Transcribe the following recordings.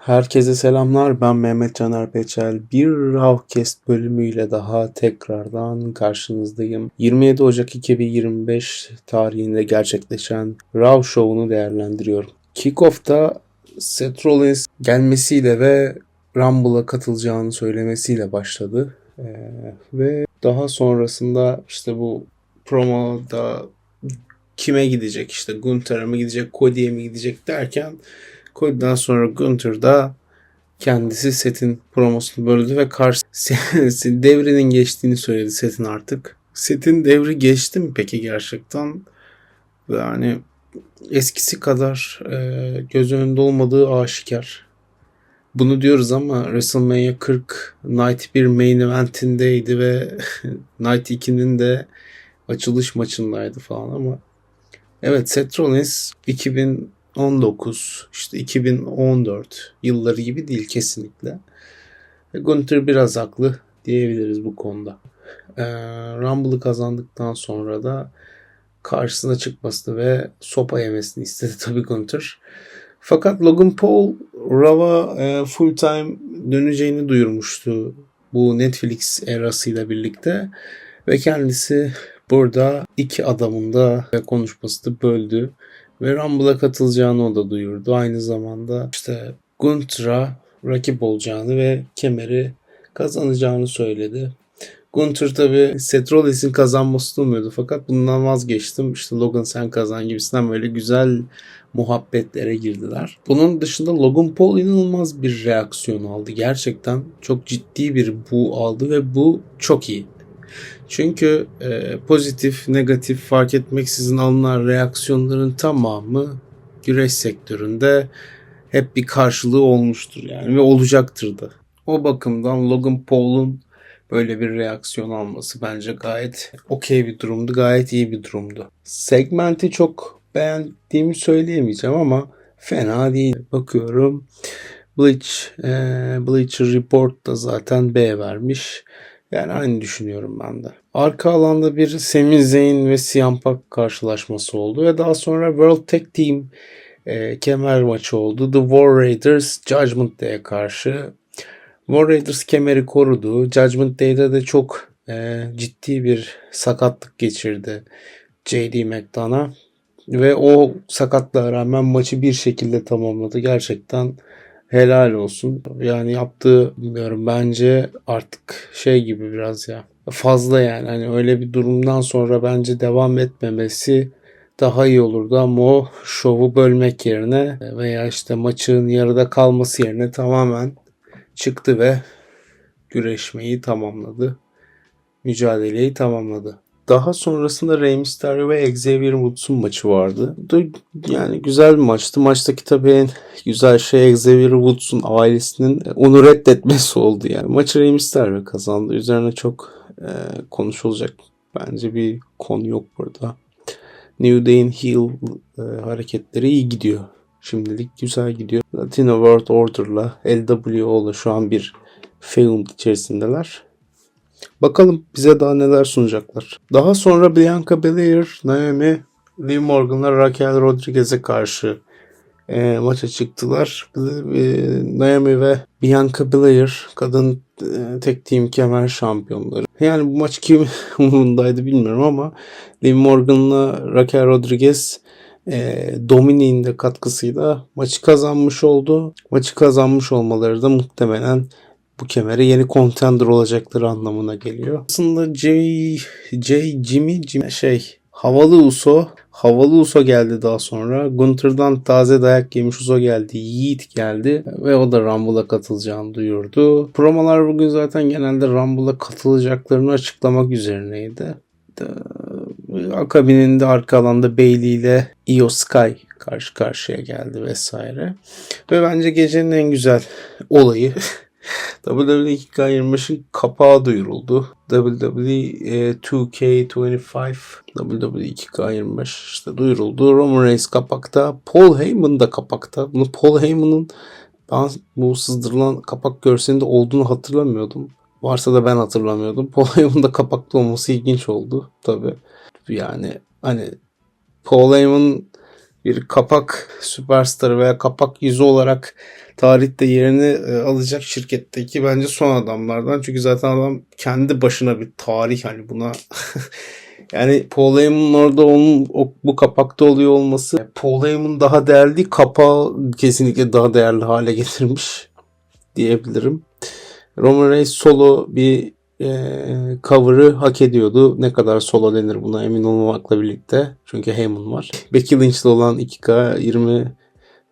Herkese selamlar. Ben Mehmet Caner Peçel. Bir Ravcast bölümüyle daha tekrardan karşınızdayım. 27 Ocak 2025 tarihinde gerçekleşen Raw Show'unu değerlendiriyorum. Kickoff'ta Seth Rollins gelmesiyle ve Rumble'a katılacağını söylemesiyle başladı. Ee, ve daha sonrasında işte bu promoda kime gidecek işte Gunther'a mı gidecek Cody'ye mi gidecek derken Cody'den sonra Gunther da kendisi setin promosunu böldü ve karşı devrinin geçtiğini söyledi setin artık. Setin devri geçti mi peki gerçekten? Yani eskisi kadar e, göz önünde olmadığı aşikar. Bunu diyoruz ama WrestleMania 40 Night 1 main eventindeydi ve Night 2'nin de açılış maçındaydı falan ama evet Seth Rollins 2019 işte 2014 yılları gibi değil kesinlikle. Gunther biraz haklı diyebiliriz bu konuda. Ee, Rumble'ı kazandıktan sonra da karşısına çıkmasını ve sopa yemesini istedi tabii Gunther. Fakat Logan Paul Raw'a e, full time döneceğini duyurmuştu bu Netflix erasıyla birlikte ve kendisi burada iki adamın da konuşmasını böldü ve Rumble'a katılacağını o da duyurdu. Aynı zamanda işte Gunther'a rakip olacağını ve kemeri kazanacağını söyledi. Gunther tabi Seth Rollins'in kazanmasını umuyordu fakat bundan vazgeçtim. İşte Logan sen kazan gibisinden böyle güzel muhabbetlere girdiler. Bunun dışında Logan Paul inanılmaz bir reaksiyon aldı. Gerçekten çok ciddi bir bu aldı ve bu çok iyi. Çünkü e, pozitif, negatif fark etmeksizin alınan reaksiyonların tamamı güreş sektöründe hep bir karşılığı olmuştur yani ve olacaktır da. O bakımdan Logan Paul'un böyle bir reaksiyon alması bence gayet okey bir durumdu. Gayet iyi bir durumdu. Segmenti çok beğendiğimi söyleyemeyeceğim ama fena değil. Bakıyorum Bleach, e, Bleacher Report da zaten B vermiş. Yani aynı düşünüyorum ben de. Arka alanda bir Sami Zayn ve CM Punk karşılaşması oldu ve daha sonra World Tag Team e, kemer maçı oldu. The War Raiders Judgment Day'e karşı. War Raiders kemeri korudu. Judgment Day'de de çok e, ciddi bir sakatlık geçirdi JD McDonough. Ve o sakatlığa rağmen maçı bir şekilde tamamladı. Gerçekten helal olsun. Yani yaptığı bilmiyorum bence artık şey gibi biraz ya fazla yani hani öyle bir durumdan sonra bence devam etmemesi daha iyi olurdu ama o şovu bölmek yerine veya işte maçın yarıda kalması yerine tamamen çıktı ve güreşmeyi tamamladı. Mücadeleyi tamamladı. Daha sonrasında Rey Mysterio ve Xavier Woods'un maçı vardı. Yani güzel bir maçtı. Maçtaki tabii en güzel şey Xavier Woods'un ailesinin onu reddetmesi oldu yani. Maçı Rey Mysterio kazandı. Üzerine çok e, konuşulacak bence bir konu yok burada. New Day'in heel e, hareketleri iyi gidiyor. Şimdilik güzel gidiyor. Latino World Order'la LWO'la şu an bir feud içerisindeler. Bakalım bize daha neler sunacaklar. Daha sonra Bianca Belair, Naomi, Liv Morgan'la Raquel Rodriguez'e karşı e, maça çıktılar. E, Naomi ve Bianca Belair kadın e, tek team kemer şampiyonları. Yani bu maç kim umurundaydı bilmiyorum ama Liv Morgan'la Raquel Rodriguez e, Dominik'in de katkısıyla maçı kazanmış oldu. Maçı kazanmış olmaları da muhtemelen bu kemere yeni contender olacakları anlamına geliyor. Aslında Jay, Jay Jimmy, Jimmy şey Havalı Uso Havalı Uso geldi daha sonra. Gunther'dan taze dayak yemiş Uso geldi. Yiğit geldi. Ve o da Rumble'a katılacağını duyurdu. Promolar bugün zaten genelde Rumble'a katılacaklarını açıklamak üzerineydi. Akabininde arka alanda Bailey ile Io Sky karşı karşıya geldi vesaire. Ve bence gecenin en güzel olayı WWE 2K25'in kapağı duyuruldu. WWE 2K25 WWE 2K25 işte duyuruldu. Roman Reigns kapakta. Paul Heyman da kapakta. Bunu Paul Heyman'ın ben bu sızdırılan kapak görselinde olduğunu hatırlamıyordum. Varsa da ben hatırlamıyordum. Paul Heyman'ın da kapakta olması ilginç oldu. Tabi yani hani Paul Heyman bir kapak süperstarı veya kapak yüzü olarak tarihte yerini e, alacak şirketteki bence son adamlardan. Çünkü zaten adam kendi başına bir tarih hani buna yani Paul Heyman'ın orada onun o, bu kapakta oluyor olması Paul Heyman daha değerli kapağı kesinlikle daha değerli hale getirmiş diyebilirim. Roman Reigns solo bir e, cover'ı hak ediyordu. Ne kadar solo denir buna emin olmamakla birlikte. Çünkü Heyman var. Becky Lynch'le olan 2K20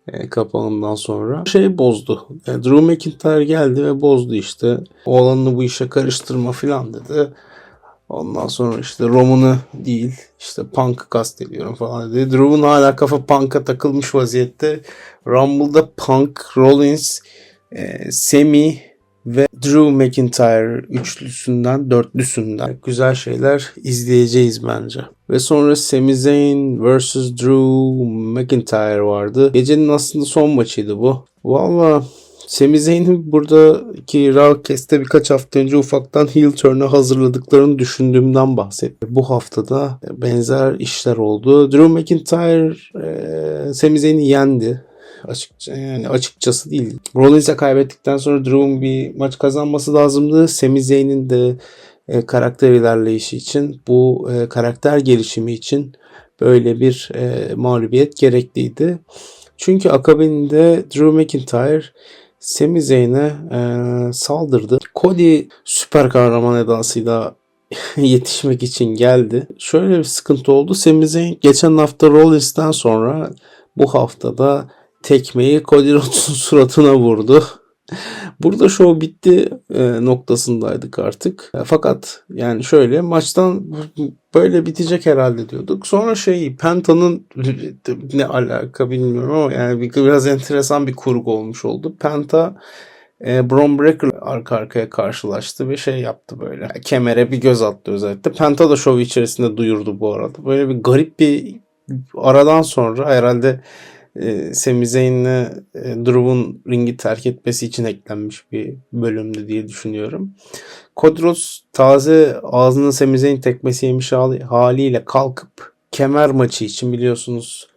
e, kapağından sonra şey bozdu. E, Drew McIntyre geldi ve bozdu işte. Oğlanını bu işe karıştırma falan dedi. Ondan sonra işte Roman'ı değil işte Punk'ı kastediyorum falan dedi. Drew'un hala kafa Punk'a takılmış vaziyette. Rumble'da Punk, Rollins, e, Semi Drew McIntyre üçlüsünden, dörtlüsünden güzel şeyler izleyeceğiz bence. Ve sonra Sami Zayn vs. Drew McIntyre vardı. Gecenin aslında son maçıydı bu. Valla Sami Zayn'in buradaki Rawcast'te birkaç hafta önce ufaktan heel turn'a hazırladıklarını düşündüğümden bahsetti. Bu haftada benzer işler oldu. Drew McIntyre e, Sami Zayn'i yendi açıkça yani açıkçası değil. Rollins'e kaybettikten sonra Drew'un bir maç kazanması lazımdı. Sami Zayn'in de e, karakter ilerleyişi için bu e, karakter gelişimi için böyle bir e, mağlubiyet gerekliydi. Çünkü akabinde Drew McIntyre Sami Zayn'e e, saldırdı. Cody süper kahraman edasıyla yetişmek için geldi. Şöyle bir sıkıntı oldu. Sami Zayn geçen hafta Rollins'ten sonra bu haftada tekmeyi Cody Rhodes'un suratına vurdu. Burada show bitti e, noktasındaydık artık. E, fakat yani şöyle maçtan böyle bitecek herhalde diyorduk. Sonra şey Penta'nın ne alaka bilmiyorum ama yani biraz enteresan bir kurgu olmuş oldu. Penta e, Bron Breaker arka arkaya karşılaştı ve şey yaptı böyle. Kemere bir göz attı özellikle. Penta da show içerisinde duyurdu bu arada. Böyle bir garip bir aradan sonra herhalde e, Sami Zayn'le e, Drew'un ringi terk etmesi için eklenmiş bir bölümdü diye düşünüyorum. Kodros taze ağzının Sami Zayn tekmesi yemiş haliyle kalkıp kemer maçı için biliyorsunuz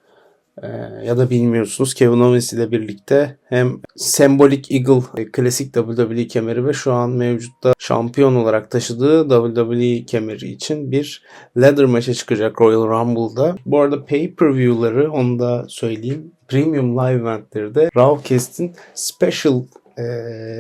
ee, ya da bilmiyorsunuz Kevin Owens ile birlikte hem sembolik Eagle e, klasik WWE kemeri ve şu an mevcutta şampiyon olarak taşıdığı WWE kemeri için bir ladder maça çıkacak Royal Rumble'da. Bu arada pay-per-view'ları onu da söyleyeyim. Premium Live Event'leri de Rawcast'in Special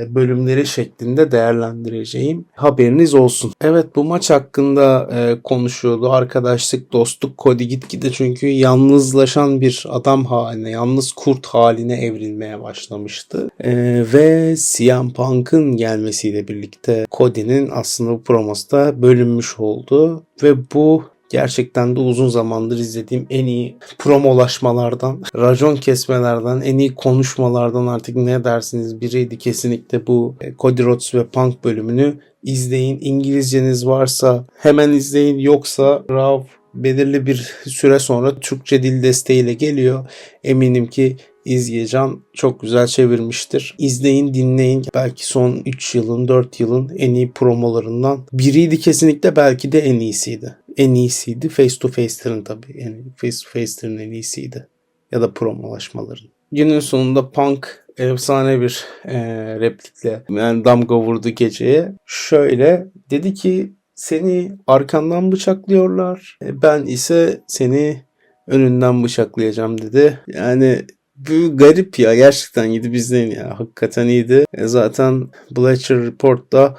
bölümleri şeklinde değerlendireceğim. Haberiniz olsun. Evet bu maç hakkında e, konuşuyordu. Arkadaşlık, dostluk, Cody gitgide çünkü yalnızlaşan bir adam haline, yalnız kurt haline evrilmeye başlamıştı. E, ve CM Punk'ın gelmesiyle birlikte Cody'nin aslında bu promosta bölünmüş oldu. Ve bu gerçekten de uzun zamandır izlediğim en iyi promolaşmalardan, racon kesmelerden, en iyi konuşmalardan artık ne dersiniz biriydi kesinlikle bu e, Cody Rhodes ve Punk bölümünü izleyin. İngilizceniz varsa hemen izleyin yoksa Raw belirli bir süre sonra Türkçe dil desteğiyle geliyor. Eminim ki İzgecan çok güzel çevirmiştir. İzleyin, dinleyin. Belki son 3 yılın, 4 yılın en iyi promolarından biriydi kesinlikle. Belki de en iyisiydi. En iyisiydi. Face to Face'lerin tabii. Yani Face to Face'lerin en iyisiydi. Ya da promolaşmaların. Günün sonunda Punk efsane bir e, replikle yani damga vurdu geceye. Şöyle dedi ki seni arkandan bıçaklıyorlar. E, ben ise seni önünden bıçaklayacağım dedi. Yani bu garip ya gerçekten gidip izleyin ya hakikaten iyiydi. E zaten Bletcher Report'ta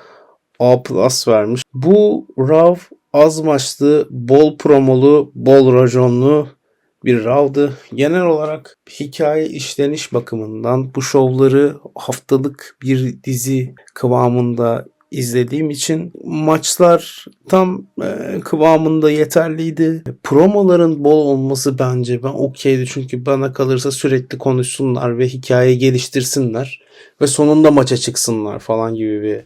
A plus vermiş. Bu Rav az maçlı, bol promolu, bol rajonlu bir Raw'dı. Genel olarak hikaye işleniş bakımından bu şovları haftalık bir dizi kıvamında izlediğim için maçlar tam e, kıvamında yeterliydi. Promoların bol olması bence ben okeydi çünkü bana kalırsa sürekli konuşsunlar ve hikaye geliştirsinler ve sonunda maça çıksınlar falan gibi bir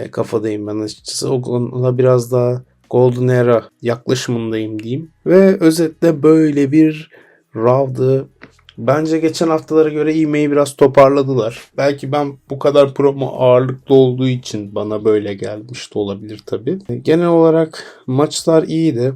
e, kafadayım ben açıkçası. O konuda biraz daha Golden Era yaklaşımındayım diyeyim. Ve özetle böyle bir Raw'dı. Bence geçen haftalara göre ivmeyi biraz toparladılar. Belki ben bu kadar promo ağırlıklı olduğu için bana böyle gelmiş de olabilir tabi. Genel olarak maçlar iyiydi.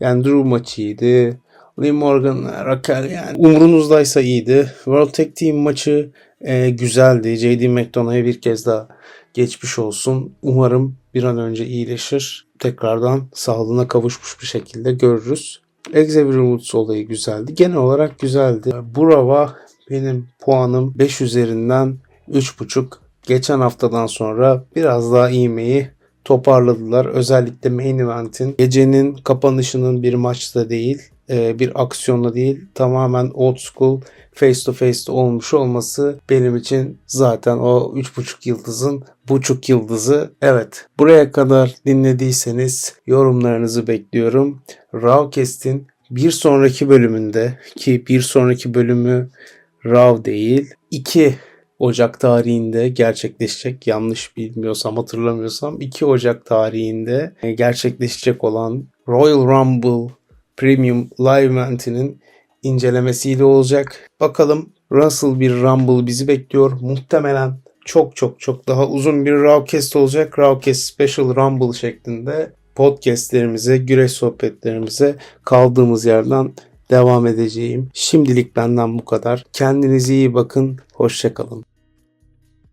Yani Drew maçı iyiydi. Lee Morgan, Raquel yani umrunuzdaysa iyiydi. World Tag Team maçı e, güzeldi. JD McDonough'a bir kez daha geçmiş olsun. Umarım bir an önce iyileşir. Tekrardan sağlığına kavuşmuş bir şekilde görürüz. Xavier Woods olayı güzeldi. Genel olarak güzeldi. Brava benim puanım 5 üzerinden 3.5. Geçen haftadan sonra biraz daha ivmeyi toparladılar. Özellikle main event'in gecenin kapanışının bir maçta değil, e, bir aksiyonla değil, tamamen old school face to face olmuş olması benim için zaten o 3.5 yıldızın buçuk yıldızı. Evet, buraya kadar dinlediyseniz yorumlarınızı bekliyorum. Rawcast'in bir sonraki bölümünde ki bir sonraki bölümü Raw değil, 2 Ocak tarihinde gerçekleşecek yanlış bilmiyorsam hatırlamıyorsam 2 Ocak tarihinde gerçekleşecek olan Royal Rumble Premium Live Event'inin incelemesiyle olacak. Bakalım Russell bir Rumble bizi bekliyor. Muhtemelen çok çok çok daha uzun bir Rawcast olacak. Rawcast Special Rumble şeklinde podcastlerimize, güreş sohbetlerimize kaldığımız yerden devam edeceğim. Şimdilik benden bu kadar. Kendinize iyi bakın. Hoşçakalın.